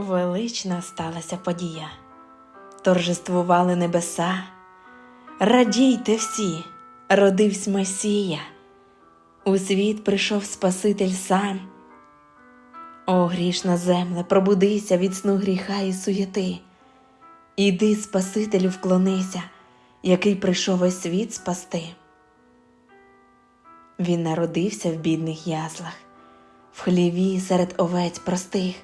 Велична сталася подія, торжествували небеса. Радійте всі, родивсь Месія, у світ прийшов Спаситель сам. О, грішна земле, пробудися від сну гріха і суєти. Іди, Спасителю, вклонися, який прийшов весь світ спасти. Він народився в бідних яслах, в хліві серед овець простих,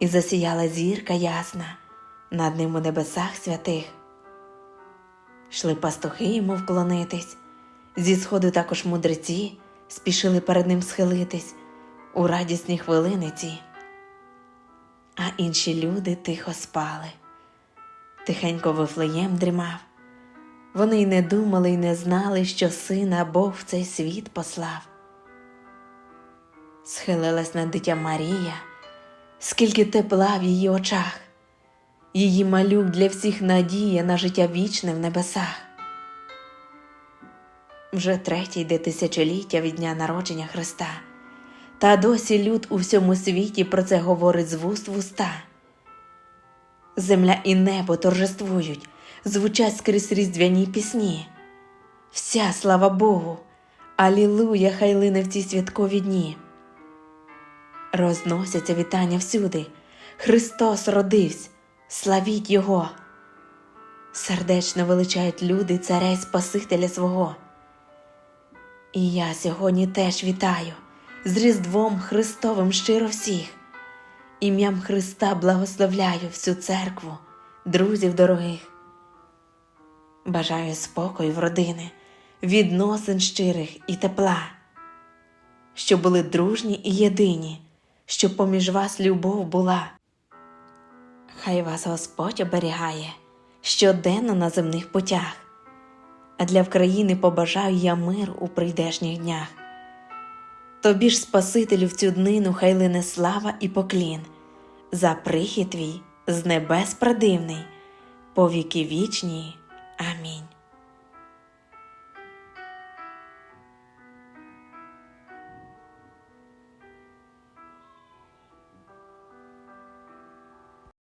і засіяла зірка ясна над ним у небесах святих. Йшли пастухи йому вклонитись, зі сходу також мудреці спішили перед ним схилитись у радісні хвилини ці. А інші люди тихо спали, тихенько Вифлеєм дрімав. Вони й не думали й не знали, що сина Бог в цей світ послав. Схилилась над дитя Марія, скільки тепла в її очах, її малюк для всіх надія на життя вічне в небесах. Вже третє йде тисячоліття від дня народження Христа, та досі люд у всьому світі про це говорить з вуст в уста. Земля і небо торжествують, звучать скрізь різдвяні пісні. Вся слава Богу, Алілуя, хай лине в ці святкові дні. Розносяться вітання всюди. Христос родився, славіть Його. Сердечно величають люди царя й Спасителя свого. І я сьогодні теж вітаю з Різдвом Христовим щиро всіх. Ім'ям Христа благословляю всю церкву, друзів дорогих. Бажаю спокою в родини, відносин щирих і тепла, щоб були дружні і єдині, щоб поміж вас любов була. Хай вас Господь оберігає щоденно на земних путях, а для України побажаю я мир у прийдешніх днях. Тобі ж, Спасителю, в цю днину хай лине слава і поклін, за прихід твій з небес прадивний, по віки вічні. Амінь.